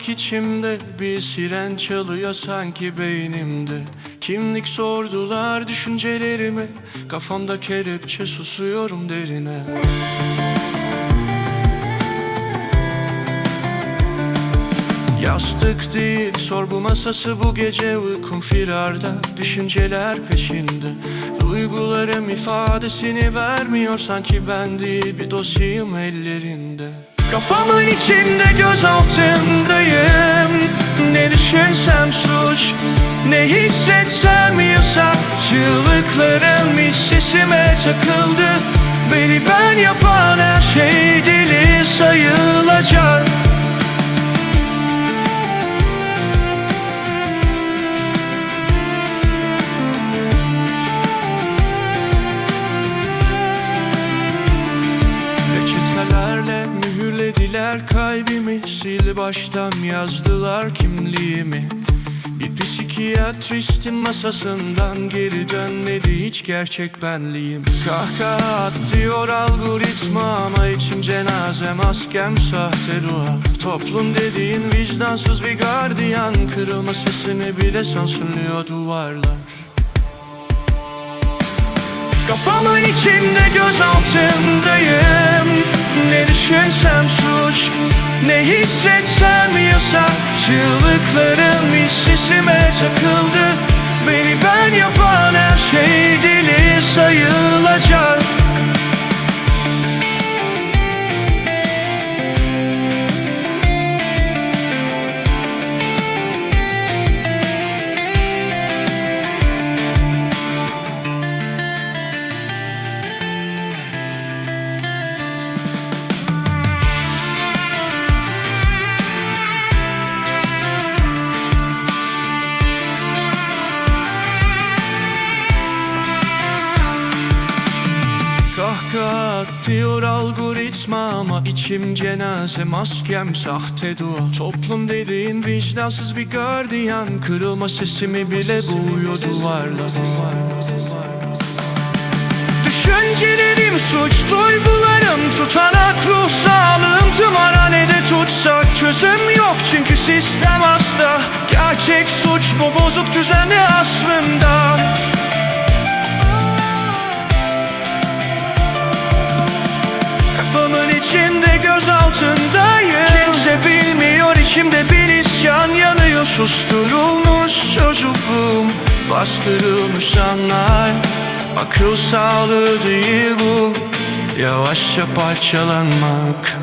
panik içimde Bir siren çalıyor sanki beynimde. Kimlik sordular düşüncelerimi Kafamda kelepçe susuyorum derine. Yastık değil sorgu masası bu gece uykum firarda Düşünceler peşinde. Duygularım ifadesini vermiyor sanki ben değil bir dosyayım ellerinde Kafamın içinde göz mühürlediler kalbimi Sil baştan yazdılar kimliğimi. Bir psikiyatristin masasından geri dönmedi hiç gerçek benliğim. Kahkaha atıyor algoritma ama içim cenaze maskem sahte dua Toplum dediğin vicdansız bir gardiyan Kırılma sesini bile sansürlüyor duvarlar. Kafamın içinde göz altındayım Kahkaha atıyor algoritma ama içim cenaze maskem sahte dua Toplum dediğin vicdansız bir gardiyan. Kırılma sesimi bile boğuyor duvarla Düşüncelerim suç duygularım Tutanak ruh sağlığım. Tımarhanede tutsak Çözüm yok çünkü sistem hasta. Gerçek suç bu bozuk düzeni aslında Bastırılmış anlar. Akıl sağlığı değil bu. Yavaşça parçalanmak